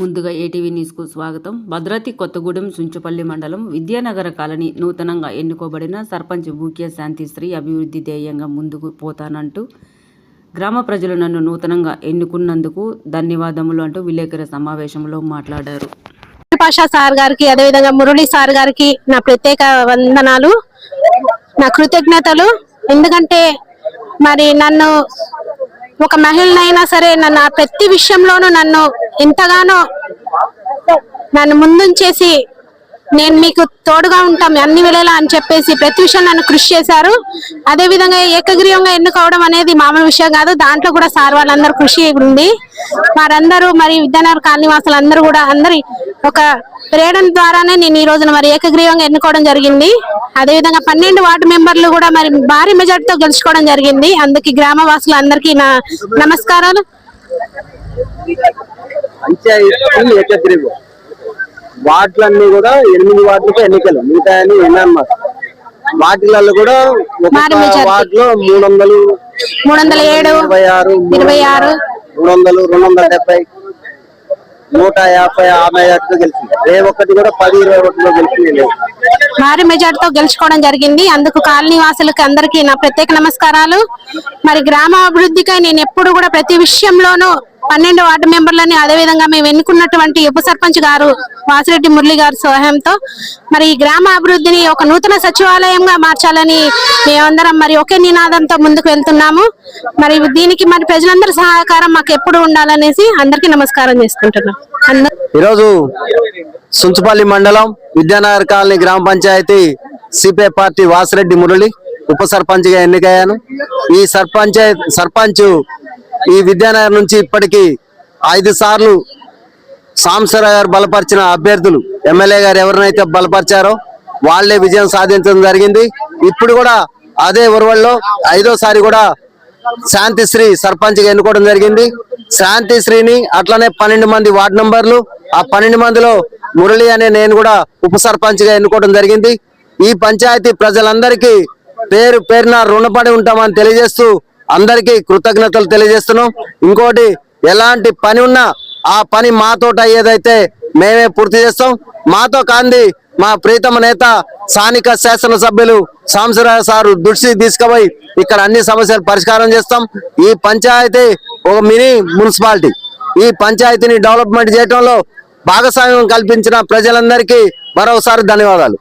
ముందుగా ఏటీవీ న్యూస్కు స్వాగతం. భద్రాద్రి కొత్తగూడెం సుంచుపల్లి మండలం విద్యానగర కాలనీ నూతనంగా ఎన్నుకోబడిన సర్పంచ్ బూక్య శాంతిశ్రీ అభివృద్ధి ధ్యేయంగా ముందుకు పోతానంటూ గ్రామ ప్రజలు నన్ను నూతనంగా ఎన్నుకున్నందుకు ధన్యవాదములు అంటూ విలేకరుల సమావేశంలో మాట్లాడారు. పాషా సార్ గారికి అదేవిధంగా మురళి సార్ గారికి నా ప్రత్యేక వందనాలు నా కృతజ్ఞతలు. ఎందుకంటే మరి నన్ను ఒక మహిళనైనా సరే నన్ను ఆ ప్రతి విషయంలోనూ నన్ను ఎంతగానో నన్ను ముందుంచేసి నేను మీకు తోడుగా ఉంటాం అన్ని వేళలా అని చెప్పేసి ప్రతి విషయం నన్ను కృషి చేశారు. అదే విధంగా ఏకగ్రీవంగా ఎన్నుకోవడం అనేది మామూలు విషయం కాదు. దాంట్లో కూడా సార్ వాళ్ళందరూ కృషి ఉంది. వారందరూ మరి విద్యానగర్ కాలనీవాసులు అందరూ కూడా అందరి ఒక ప్రేరణ ద్వారానే నేను ఈ రోజున మరి ఏకగ్రీవంగా ఎన్నుకోవడం జరిగింది. అదే విధంగా పన్నెండు వార్డు మెంబర్లు కూడా మరి భారీ మెజార్టీతో గెలుచుకోవడం జరిగింది. అందుకే గ్రామవాసులు అందరికీ నా నమస్కారాలు. వార్డులన్నీ కూడా ఎనిమిది వార్డులకు ఎన్నికలు. మిగతా అన్ని ఎన్నమాట వాటిలలో కూడా. వార్డులో మూడు వందలు మూడు వందల ఏడు ఇరవై ఆరు రెండు వందలు రెండు వందల డెబ్బై నూట యాభై ఆమె వాటిలో గెలిచింది. ఏ ఒక్కటి కూడా పది ఇరవై ఒకటిలో గెలిచింది లేదు. భారీ మెజార్టీతో గెలుచుకోవడం జరిగింది. అందుకు కాలనీ వాసులకు అందరికీ నా ప్రత్యేక నమస్కారాలు. మరి గ్రామ అభివృద్ధికై నేను ఎప్పుడు కూడా ప్రతి విషయంలోనూ పన్నెండు వార్డు మెంబర్లని అదే విధంగా మేము ఎన్నుకున్నటువంటి ఉప సర్పంచ్ గారు వాసిరెడ్డి మురళి గారి సహాయంతో మరి ఈ గ్రామ అభివృద్ధిని ఒక నూతన సచివాలయంగా మార్చాలని మేమందరం మరి ఒకే నినాదంతో ముందుకు వెళ్తున్నాము. మరి దీనికి మరి ప్రజలందరి సహకారం మాకు ఎప్పుడు ఉండాలనేసి అందరికీ నమస్కారం చేసుకుంటున్నాం. ఈరోజు సుంచుపల్లి మండలం విద్యానగర్ కాలనీ గ్రామ పంచాయతీ సిపిఐ పార్టీ వాసిరెడ్డి మురళి ఉప సర్పంచ్గా ఎన్నికయ్యాను. ఈ సర్పంచ్ సర్పంచ్ ఈ విద్యానగర్ నుంచి ఇప్పటికి ఐదు సార్లు సాంసరావు గారు బలపరిచిన అభ్యర్థులు ఎమ్మెల్యే గారు ఎవరినైతే బలపరిచారో వాళ్ళే విజయం సాధించడం జరిగింది. ఇప్పుడు కూడా అదే ఉరవల్లో ఐదోసారి కూడా శాంతిశ్రీ సర్పంచ్గా ఎన్నుకోవడం జరిగింది. శాంతిశ్రీని అట్లనే పన్నెండు మంది వార్డు నంబర్లు ఆ పన్నెండు మందిలో మురళి అనే నేను కూడా ఉప సర్పంచ్గా ఎన్నుకోవడం జరిగింది. ఈ పంచాయతీ ప్రజలందరికీ పేరు పేరున రుణపడి ఉంటామని తెలియజేస్తూ అందరికీ కృతజ్ఞతలు తెలియజేస్తున్నాం. ఇంకోటి ఎలాంటి పని ఉన్నా ఆ పని మాతోట అయ్యేదైతే మేమే పూర్తి చేస్తాం. మాతో కాంది మా ప్రీతమ నేత స్థానిక శాసనసభ్యులు సాంసరావు సారు దృష్టి తీసుకుపోయి ఇక్కడ అన్ని సమస్యలు పరిష్కారం చేస్తాం. ఈ పంచాయతీ ఒక మినీ మున్సిపాలిటీ. ఈ పంచాయతీని డెవలప్మెంట్ చేయడంలో భాగస్వామ్యం కల్పించిన ప్రజలందరికీ మరోసారి ధన్యవాదాలు.